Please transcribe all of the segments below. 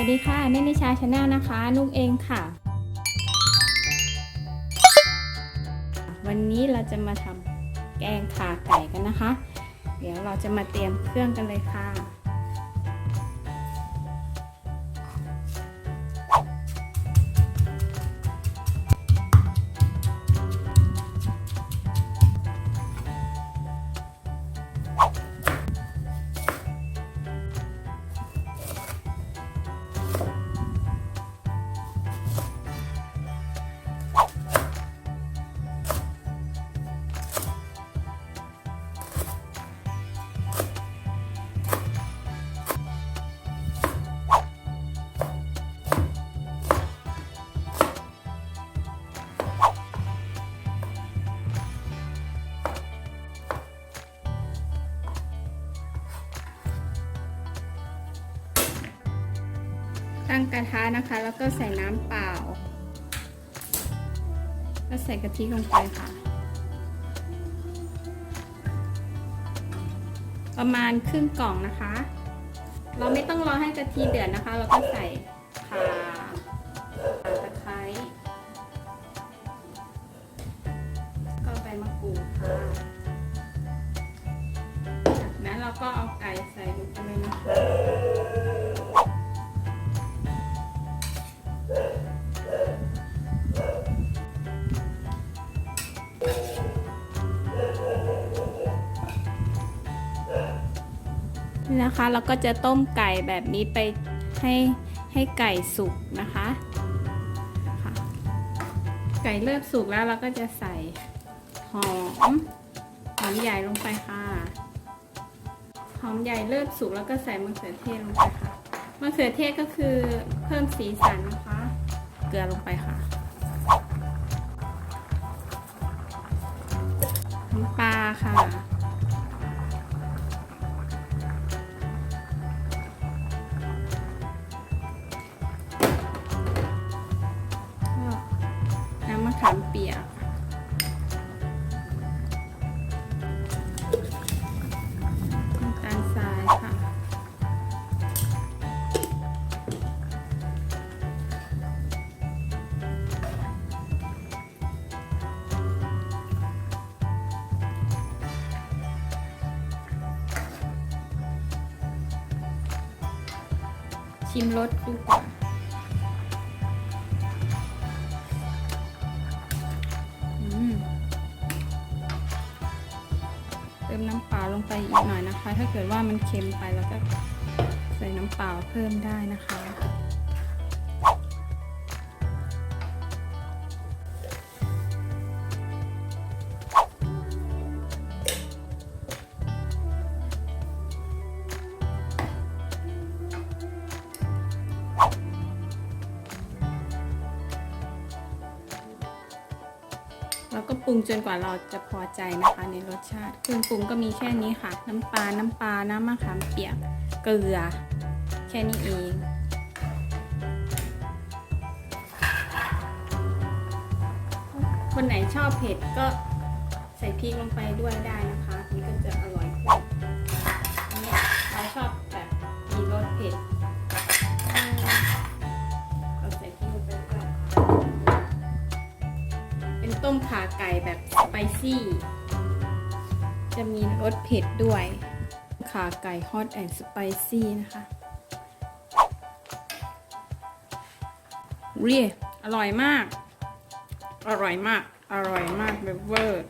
วัสดีค่ะเนนิชาชาแนลนะคะ นุกเองค่ะ วันนี้เราจะมาทำแกงขาไก่กันนะคะ เดี๋ยวเราจะมาเตรียมเครื่องกันเลยค่ะ ตั้งกระทะนะคะ แล้วก็ใส่น้ำเปล่า แล้วใส่กะทิลงไปค่ะ ประมาณครึ่งกล่องนะคะ เราไม่ต้องรอให้กะทิเดือดนะคะ เราก็ใส่ข่าข่าตะไคร้ก็ใบมะกรูดค่ะ จากนั้นเราก็เอาไก่ใส่ นี่นะคะเราก็จะต้มไก่แบบนี้ไปให้ให้ไก่สุกนะคะคะไก่เริ่มสุกแล้วเราก็จะใส่หอมหอมใหญ่ลงไปค่ะ หอมใหญ่เริ่มสุกแล้วก็ใส่มะเขือเทศลงไปค่ะมะเขือเทศก็คือเพิ่มสีสันนะคะ เกลือลงไปค่ะ น้ำปลาค่ะ ชิมรสดูก่อนเติมน้ำเปล่าลงไปอีกหน่อยนะคะ ถ้าเกิดว่ามันเค็มไปเราก็ใส่น้ำเปล่าเพิ่มได้นะคะ รุงจนกว่าเราจะพอใจนะคะในรสชาติ เครื่องปรุงก็มีแค่นี้ค่ะ น้ำปลา น้ำปลา น้ำมะขามเปียก เกลือ แค่นี้เองคนไหนชอบเผ็ดก็ใส่พริกลงไปด้วยได้นะคะ มันก็จะอร่อย ซี่ จะมีรสเผ็ดด้วย ขาไก่ฮอตแอนด์สไปซี่นะคะเรียอร่อยมาก อร่อยมาก อร่อยมากแบบเวอร์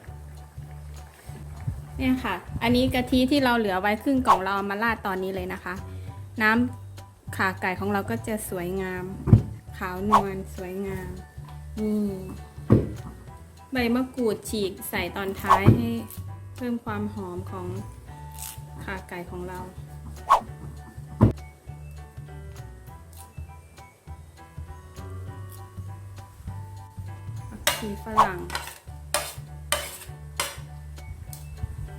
เนี่ยค่ะ อันนี้กะทิที่เราเหลือไว้ครึ่งกล่องเราเอามาราดตอนนี้เลยนะคะ น้ำขาไก่ของเราก็จะสวยงาม ขาวนวลสวยงาม นี่ ใบมะกรูดฉีกใส่ตอนท้ายให้เพิ่มความหอมของขาไก่ของเราผักชีฝรั่ง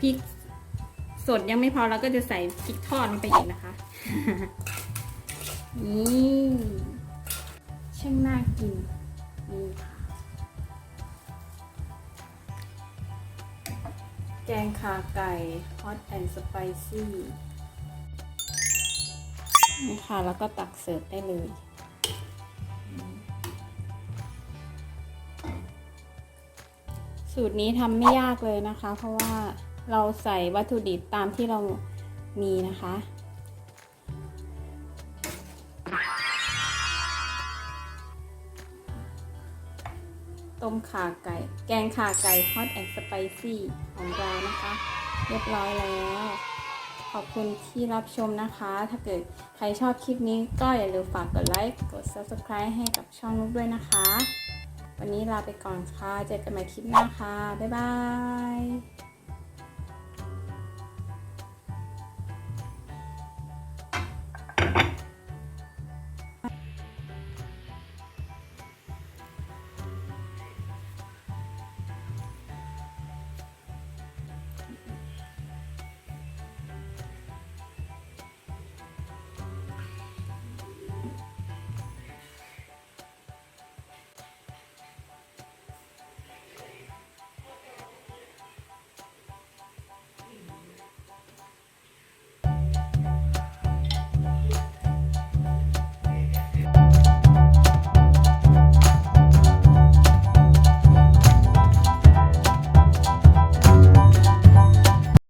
พริกสดยังไม่พอเราก็จะใส่พริกทอดลงไปอีกนะคะ นี่ช่างน่ากินนี่ค่ะ แกงขาไก่ hot and spicy นี่ค่ะ แล้วก็ตักเสิร์ฟได้เลยสูตรนี้ทำไม่ยากเลยนะคะ เพราะว่าเราใส่วัตถุดิบตามที่เรามีนะคะ มข่าไก่ แกงข่าไก่ฮอตแอนด์สไปซี่ของเรานะคะ เรียบร้อยแล้ว ขอบคุณที่รับชมนะคะ ถ้าเกิดใครชอบคลิปนี้ก็อย่าลืมฝากกดไลค์ กด subscribe ให้กับช่องนุ๊กด้วยนะคะ วันนี้ลาไปก่อนค่ะ เจอกันใหม่คลิปหน้าค่ะ บ๊ายบาย